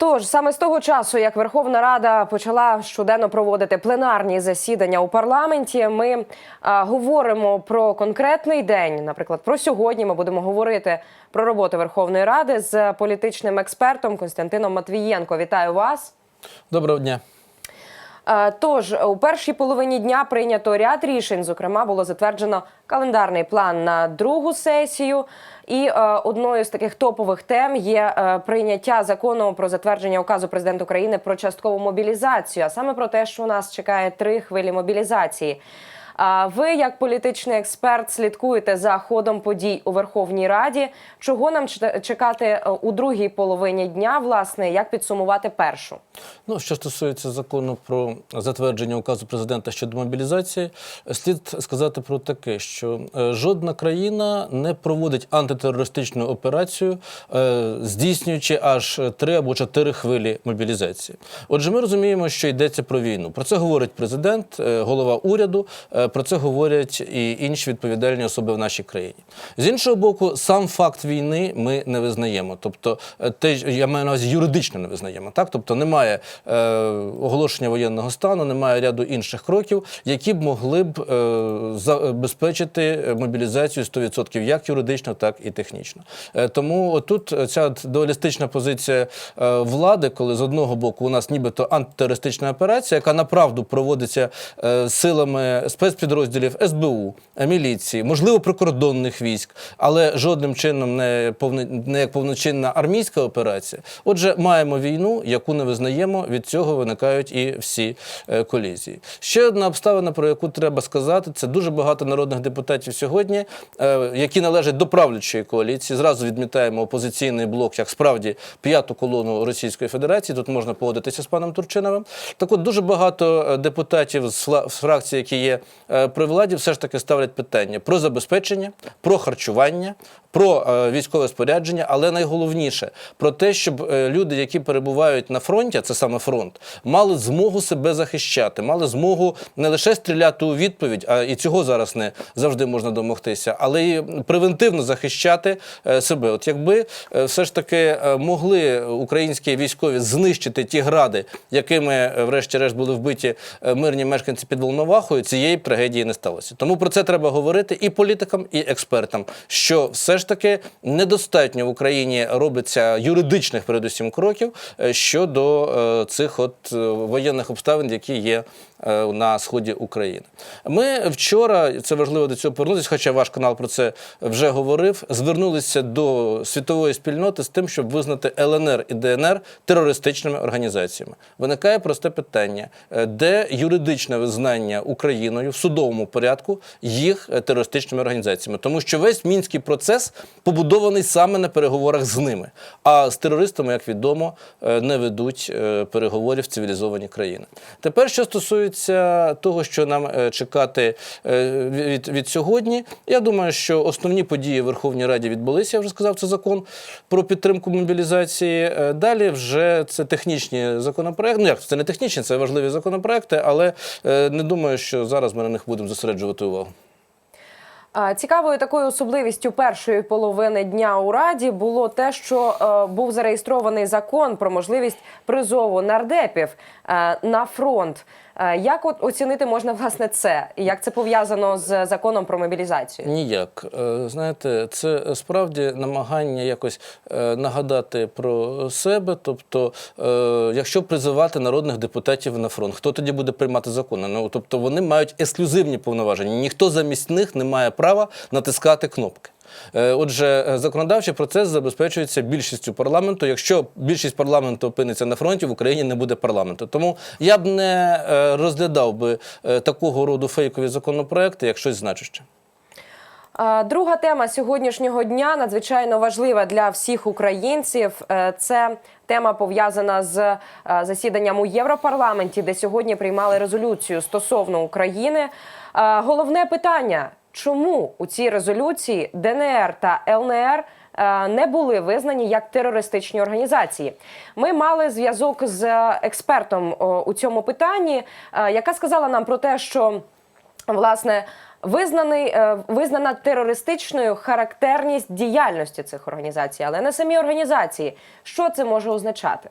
Тож саме з того часу, як Верховна Рада почала щоденно проводити пленарні засідання у парламенті, ми а, говоримо про конкретний день. Наприклад, про сьогодні ми будемо говорити про роботу Верховної Ради з політичним експертом Константином Матвієнко. Вітаю вас. Доброго дня. Е, Тож у першій половині дня прийнято ряд рішень. Зокрема, було затверджено календарний план на другу сесію. І е, одною з таких топових тем є е, прийняття закону про затвердження указу президента України про часткову мобілізацію, а саме про те, що у нас чекає три хвилі мобілізації. А ви, як політичний експерт, слідкуєте за ходом подій у Верховній Раді. Чого нам чекати е, у другій половині дня? Власне, як підсумувати першу? Ну, що стосується закону про затвердження указу президента щодо мобілізації, слід сказати про таке, що е, жодна країна не проводить антитерористичну операцію, е, здійснюючи аж три або чотири хвилі мобілізації. Отже, ми розуміємо, що йдеться про війну. Про це говорить президент, голова уряду. Е, Про це говорять і інші відповідальні особи в нашій країні. З іншого боку, сам факт війни ми не визнаємо. Тобто, е, те я маю на увазі юридично не визнаємо. Так, тобто немає е, оголошення воєнного стану, немає ряду інших кроків, які б могли б е, забезпечити мобілізацію 100% як юридично, так і технічно. Е, тому тут ця дуалістична позиція е, влади, коли з одного боку у нас нібито антитерористична операція, яка направду проводиться е, силами спецпідрозділів СБУ, міліції, можливо, прикордонних військ, але жодним чином не, не як повноцінна армійська операція. Отже, маємо війну, яку не визнаємо. Від цього виникають і всі е, колізії. Ще одна обставина, про яку треба сказати, це дуже багато народних депутатів сьогодні, е, які належать до правлячої коаліції. Зразу відмітаємо опозиційний блок як справді п'яту колону Російської Федерації. Тут можна погодитися з паном Турчиновим. Так от дуже багато е, депутатів з фракцій, які є при владі, все ж таки ставлять питання про забезпечення, про харчування, про е, військове спорядження, але найголовніше про те, щоб е, люди, які перебувають на фронті, а це саме фронт, мали змогу себе захищати, мали змогу не лише стріляти у відповідь, а і цього зараз не завжди можна домогтися, але й превентивно захищати е, себе. От якби все ж таки могли українські військові знищити ті гради, якими, врешті-решт, були вбиті мирні мешканці під Волновахою, цієї трагедії не сталося. Тому про це треба говорити і політикам, і експертам, що все ж таки недостатньо в Україні робиться юридичних, передусім, кроків е, щодо е, цих от е, воєнних обставин, які є на сході України. Ми вчора, це важливо до цього повернутися, хоча ваш канал про це вже говорив, звернулися до світової спільноти з тим, щоб визнати ЛНР і ДНР терористичними організаціями. Виникає просте питання: е, де юридичне визнання Україною в судовому порядку їх е, терористичними організаціями, тому що весь мінський процес побудований саме на переговорах з ними. А з терористами, як відомо, е, не ведуть е, переговорів цивілізовані країни. Тепер, що стосується того, що нам е, чекати е, від, від сьогодні, я думаю, що основні події в Верховній Раді відбулися. Я вже сказав, це закон про підтримку мобілізації. Е, Далі вже це технічні законопроекти. Ну як це не технічні, це важливі законопроекти, але не думаю, що зараз ми на них будемо зосереджувати увагу. Цікавою такою особливістю першої половини дня у раді було те, що е, був зареєстрований закон про можливість призову нардепів е, на фронт. Е, як от оцінити можна власне це? І як це пов'язано з законом про мобілізацію? Ніяк. Е, Знаєте, це справді намагання якось е, нагадати про себе. Тобто, якщо призивати народних депутатів на фронт, хто тоді буде приймати закони? Ну тобто вони мають ексклюзивні повноваження. Ніхто замість них не має права натискати кнопки. Е, Отже, е, законодавчий процес забезпечується більшістю парламенту. Якщо більшість парламенту опиниться на фронті, в Україні не буде парламенту. Тому я б не е, розглядав би такого роду фейкові законопроекти як щось значуще. Друга тема сьогоднішнього дня надзвичайно важлива для всіх українців. Це тема пов'язана з засіданням у Європарламенті, де сьогодні приймали резолюцію стосовно України. Головне питання: чому у цій резолюції ДНР та ЛНР е, не були визнані як терористичні організації? Ми мали зв'язок з експертом у цьому питанні, е, яка сказала нам про те, що Власне, Визнаний е, визнана терористичною характерність діяльності цих організацій, але не самі організації. Що це може означати?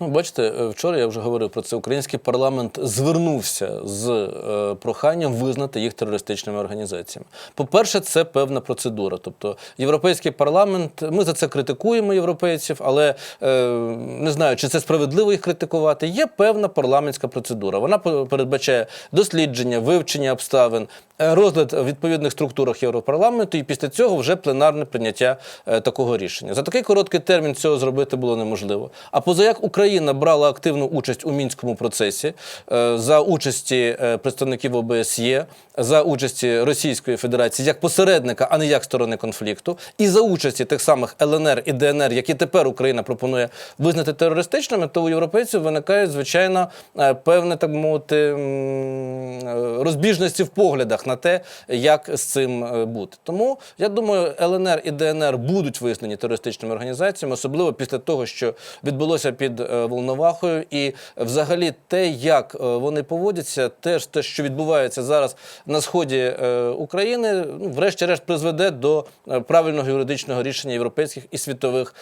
Ну, бачите, е, вчора я вже говорив про це. Український парламент звернувся з е, проханням визнати їх терористичними організаціями. По-перше, це певна процедура. Тобто, європейський парламент, ми за це критикуємо європейців, але е, не знаю, чи це справедливо їх критикувати. Є певна парламентська процедура. Вона передбачає дослідження, вивчення обставин, розгляд в відповідних структурах Європарламенту, і після цього вже пленарне прийняття е, такого рішення. За такий короткий термін цього зробити було неможливо. А поза як Україна брала активну участь у мінському процесі е, за участі е, представників ОБСЄ, за участі Російської Федерації як посередника, а не як сторони конфлікту, і за участі тих самих ЛНР і ДНР, які тепер Україна пропонує визнати терористичними, то у європейців виникають звичайно е, певне, так мовити, е, розбіжності в поглядах на те, як з цим е, бути. Тому я думаю, ЛНР і ДНР будуть визнані терористичними організаціями, особливо після того, що відбулося під е, Волновахою, і взагалі те, як е, вони поводяться, теж те, що відбувається зараз на сході України, ну, врешті-решт призведе до правильного юридичного рішення європейських і світових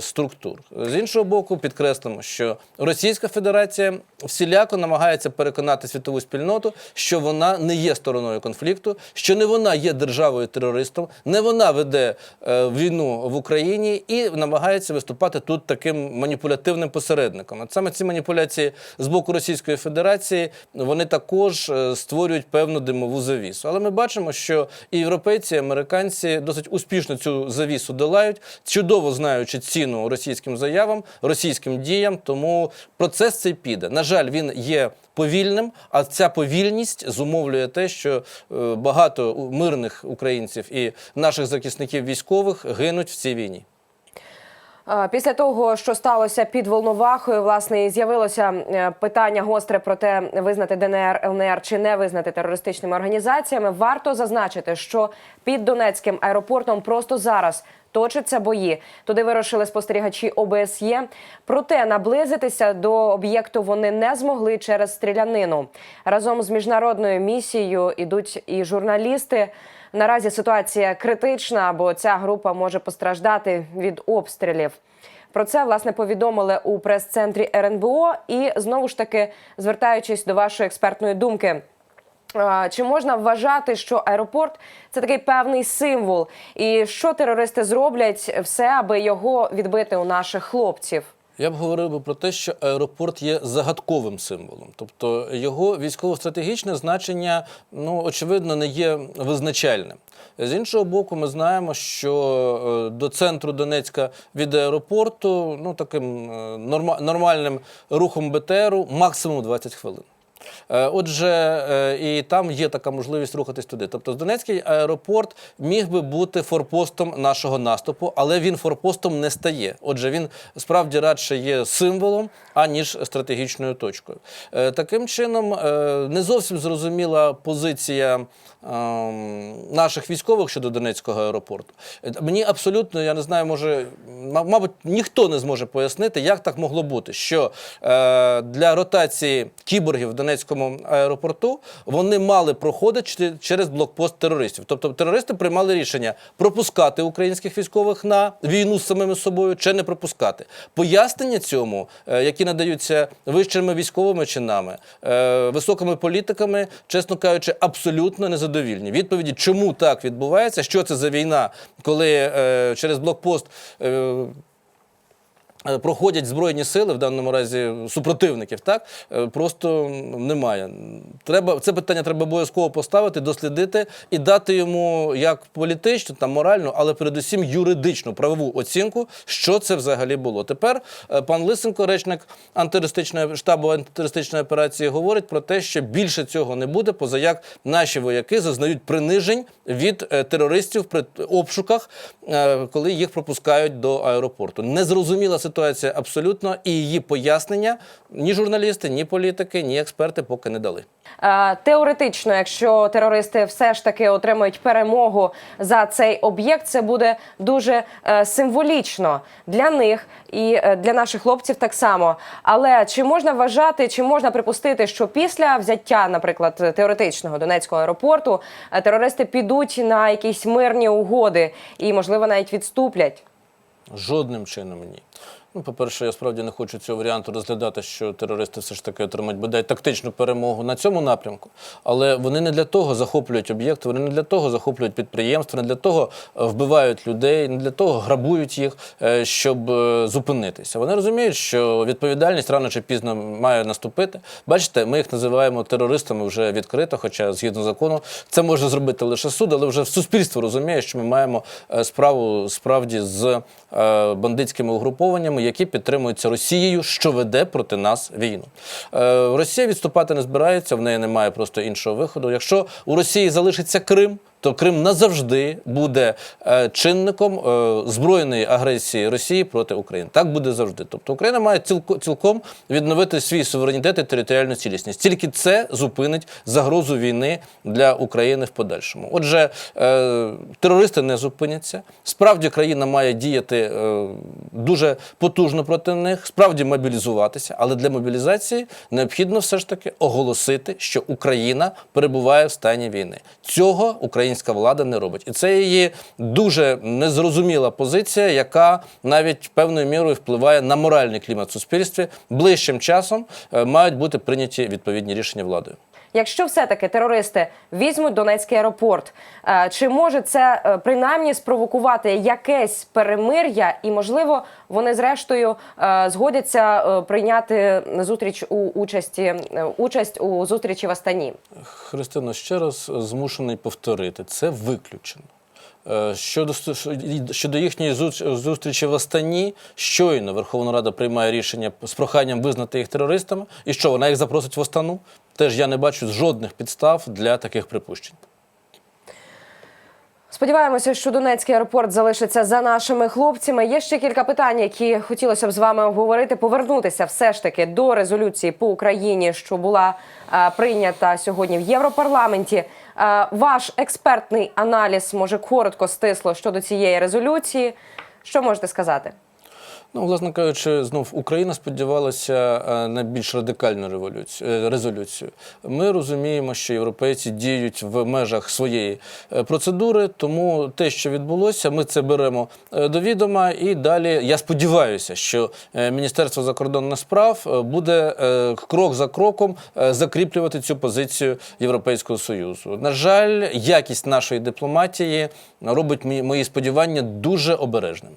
структур. З іншого боку, підкреслимо, що Російська Федерація всіляко намагається переконати світову спільноту, що вона не є стороною конфлікту, що не вона є державою терористом, не вона веде е, війну в Україні і намагається виступати тут таким маніпулятивним посередником. От саме ці маніпуляції з боку Російської Федерації вони також е, створюють певну димову завісу. Але ми бачимо, що і європейці, і американці досить успішно цю завісу долають, чудово знаючи ціну російським заявам, російським діям. Тому процес цей піде. На жаль, він є повільним, а ця повільність зумовлює те, що е, багато мирних українців і наших захисників військових гинуть в цій війні. Після того, що сталося під Волновахою, власне, і з'явилося е, питання гостре про те, визнати ДНР, ЛНР чи не визнати терористичними організаціями. Варто зазначити, що під Донецьким аеропортом просто зараз точаться бої. Туди вирушили спостерігачі ОБСЄ. Проте наблизитися до об'єкту вони не змогли через стрілянину. Разом з міжнародною місією ідуть і журналісти. Наразі ситуація критична, бо ця група може постраждати від обстрілів. Про це власне повідомили у прес-центрі РНБО. І знову ж таки, звертаючись до вашої експертної думки. Чи можна вважати, що аеропорт це такий певний символ, і що терористи зроблять все, аби його відбити у наших хлопців? Я б говорив би про те, що аеропорт є загадковим символом, тобто його військово-стратегічне значення, ну очевидно, не є визначальним. З іншого боку, ми знаємо, що е, до центру Донецька від аеропорту ну таким е, норма- нормальним рухом БТРу максимум 20 хвилин. Е, Отже, е, і там є така можливість рухатись туди. Тобто, Донецький аеропорт міг би бути форпостом нашого наступу, але він форпостом не стає. Отже, він справді радше є символом, аніж стратегічною точкою. Е, Таким чином, не зовсім зрозуміла позиція ем, наших військових щодо Донецького аеропорту. Мені абсолютно, я не знаю, може, мабуть, ніхто не зможе пояснити, як так могло бути, що для ротації кіборгів в Донецькому аеропорту вони мали проходити через блокпост терористів. Тобто терористи приймали рішення пропускати українських військових на війну з самими собою чи не пропускати. Пояснення цьому, е, які надаються вищими військовими чинами, е, високими політиками, чесно кажучи, абсолютно незадовільні. Відповіді, чому так відбувається, що це за війна, коли е, через блокпост. Е, Проходять збройні сили, в даному разі супротивників, так е, просто немає. Треба це питання треба обов'язково поставити, дослідити і дати йому як політичну, там моральну, але передусім юридичну правову оцінку, що це взагалі було. Тепер е, пан Лисенко, речник антитерористичної штабу антитерористичної операції, говорить про те, що більше цього не буде, поза як наші вояки зазнають принижень від терористів при обшуках, коли їх пропускають до аеропорту. Незрозуміла ситуація ситуація абсолютно, і її пояснення ні журналісти, ні політики, ні експерти поки не дали. Теоретично, якщо терористи все ж таки отримають перемогу за цей об'єкт, це буде дуже е, символічно для них і е, для наших хлопців так само. Але чи можна вважати, чи можна припустити, що після взяття, наприклад, теоретичного Донецького аеропорту, е, терористи підуть на якісь мирні угоди і, можливо, навіть відступлять? Жодним чином ні. Ну, по-перше, я справді не хочу цього варіанту розглядати, що терористи все ж таки отримають бодай тактичну перемогу на цьому напрямку. Але вони не для того захоплюють об'єкти, вони не для того захоплюють підприємства, не для того е, вбивають людей, не для того грабують їх, е, щоб е, зупинитися. Вони розуміють, що відповідальність рано чи пізно має наступити. Бачите, ми їх називаємо терористами вже відкрито, хоча згідно закону це може зробити лише суд, але вже суспільство розуміє, що ми маємо справу справді з бандитськими угрупованнями, які підтримуються Росією, що веде проти нас війну. Е, Росія відступати не збирається, в неї немає просто іншого виходу. Якщо у Росії залишиться Крим, то Крим назавжди буде е, чинником е, збройної агресії Росії проти України. Так буде завжди. Тобто Україна має цілко, цілком відновити свій суверенітет і територіальну цілісність. Тільки це зупинить загрозу війни для України в подальшому. Отже, е, терористи не зупиняться. Справді країна має діяти дуже потужно проти них, справді мобілізуватися, але для мобілізації необхідно все ж таки оголосити, що Україна перебуває в стані війни. Цього українська влада не робить, і це її дуже незрозуміла позиція, яка навіть певною мірою впливає на моральний клімат в суспільстві. Ближчим часом е, мають бути прийняті відповідні рішення владою. Якщо все-таки терористи візьмуть Донецький аеропорт, е, чи може це е, принаймні спровокувати якесь перемир'я, і можливо вони зрештою е, згодяться прийняти зустріч у участі участь у зустрічі в Астані? Христино, ще раз змушений повторити, це виключено. Щодо, щодо їхньої зустрічі в Астані, щойно Верховна Рада приймає рішення з проханням визнати їх терористами. І що, вона їх запросить в Астану? Теж я не бачу жодних підстав для таких припущень. Сподіваємося, що Донецький аеропорт залишиться за нашими хлопцями. Є ще кілька питань, які хотілося б з вами обговорити. Повернутися все ж таки до резолюції по Україні, що була е, прийнята сьогодні в Європарламенті. Е, ваш експертний аналіз може коротко стисло щодо цієї резолюції. Що можете сказати? Ну, власне кажучи, знов Україна сподівалася е, на більш радикальну революцію е, резолюцію. Ми розуміємо, що європейці діють в межах своєї е, процедури, тому те, що відбулося, ми це беремо до відома. І далі я сподіваюся, що Міністерство закордонних справ буде крок за кроком закріплювати цю позицію Європейського союзу. На жаль, якість нашої дипломатії робить мої сподівання дуже обережними.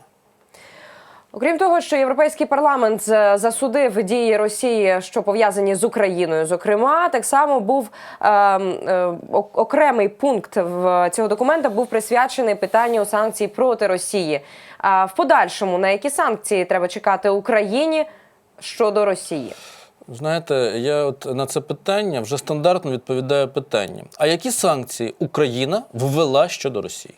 Окрім того, що європейський парламент е, засудив дії Росії, що пов'язані з Україною, зокрема, так само був е, е, окремий пункт в цього документа був присвячений питанню санкцій проти Росії. А в подальшому на які санкції треба чекати Україні щодо Росії? Знаєте, я от на це питання вже стандартно відповідаю питанням: а які санкції Україна ввела щодо Росії?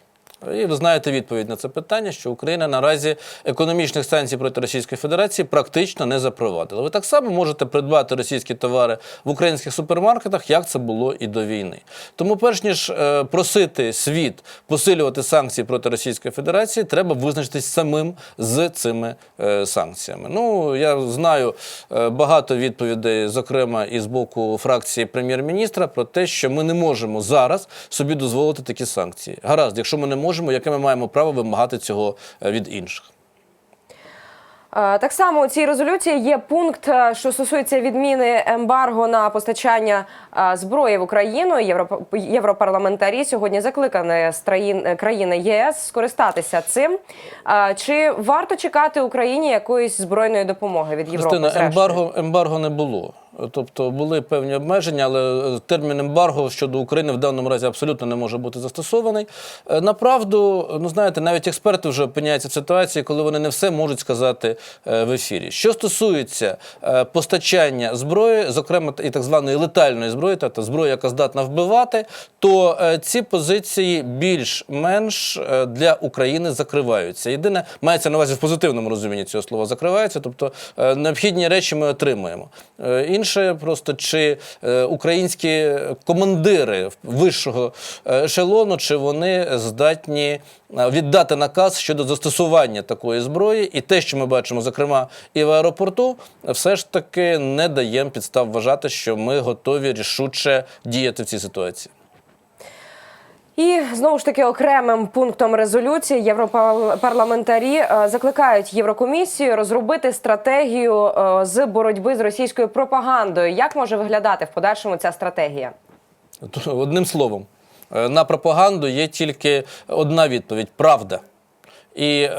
І ви знаєте відповідь на це питання, що Україна наразі економічних санкцій проти Російської Федерації практично не запровадила. Ви так само можете придбати російські товари в українських супермаркетах, як це було і до війни. Тому, перш ніж е, просити світ посилювати санкції проти Російської Федерації, треба визначитись самим з цими е, санкціями. Ну я знаю е, багато відповідей, зокрема і з боку фракції прем'єр-міністра, про те, що ми не можемо зараз собі дозволити такі санкції. Гаразд, якщо ми не можемо, яке ми маємо право вимагати цього е, від інших? Е, Так само у цій резолюції є пункт, е, що стосується відміни ембарго на постачання зброї в Україну. Європ- Європарламентарі сьогодні закликані з країни ЄС скористатися цим. Чи варто чекати Україні якоїсь збройної допомоги від Європи? Христина, ембарго, ембарго не було. Тобто були певні обмеження, але е, термін ембарго щодо України в даному разі абсолютно не може бути застосований. Е, Направду, ну знаєте, навіть експерти вже опиняються в ситуації, коли вони не все можуть сказати е, в ефірі. Що стосується постачання зброї, зокрема і так званої летальної зброї, тобто зброї, яка здатна вбивати, то ці позиції більш-менш для України закриваються. Єдине, мається на увазі в позитивному розумінні цього слова закриваються, тобто необхідні речі ми отримуємо. Е, Інше просто чи е, українські командири вищого е, ешелону, чи вони здатні е, віддати наказ щодо застосування такої зброї, і те, що ми бачимо, зокрема, і в аеропорту, все ж таки не даємо підстав вважати, що ми готові рішуче діяти в цій ситуації. І знову ж таки окремим пунктом резолюції європарламентарі е, закликають Єврокомісію розробити стратегію е, з боротьби з російською пропагандою. Як може виглядати в подальшому ця стратегія? Одним словом, е, на пропаганду є тільки одна відповідь правда. І е,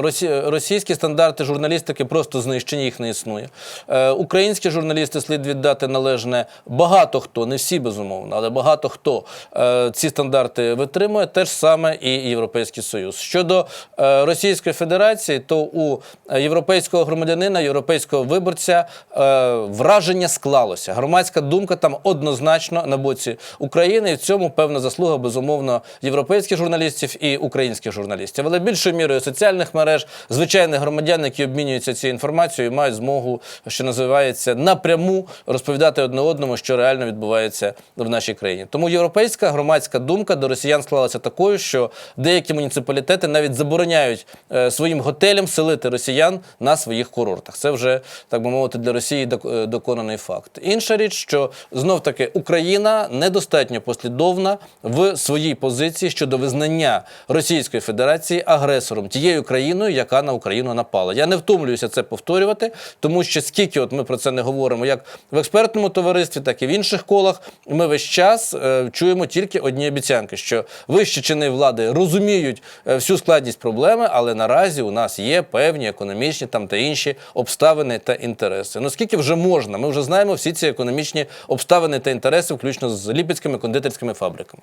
росі- російські стандарти журналістики просто знищені, їх не існує. Е, українські журналісти слід віддати належне багато хто, не всі безумовно, але багато хто е, ці стандарти витримує, теж саме і Європейський Союз. Щодо е, Російської Федерації, то у європейського громадянина, європейського виборця е, враження склалося. Громадська думка там однозначно на боці України, і в цьому певна заслуга безумовно європейських журналістів і українських журналістів. Але більшою мірою соціальних мереж, звичайних громадян, які обмінюються цією інформацією, мають змогу, що називається, напряму розповідати одне одному, що реально відбувається в нашій країні. Тому європейська громадська думка до росіян склалася такою, що деякі муніципалітети навіть забороняють е, своїм готелям селити росіян на своїх курортах. Це вже так би мовити для Росії е, доконаний факт. Інша річ, що знов таки Україна недостатньо послідовна в своїй позиції щодо визнання Російської Федерації агресором, тією країною, яка на Україну напала. Я не втомлююся це повторювати, тому що скільки от ми про це не говоримо, як в експертному товаристві, так і в інших колах, ми весь час е, чуємо тільки одні обіцянки, що вищі чини влади розуміють е, всю складність проблеми, але наразі у нас є певні економічні там та інші обставини та інтереси. Ну скільки вже можна? Ми вже знаємо всі ці економічні обставини та інтереси, включно з ліпецькими кондитерськими фабриками.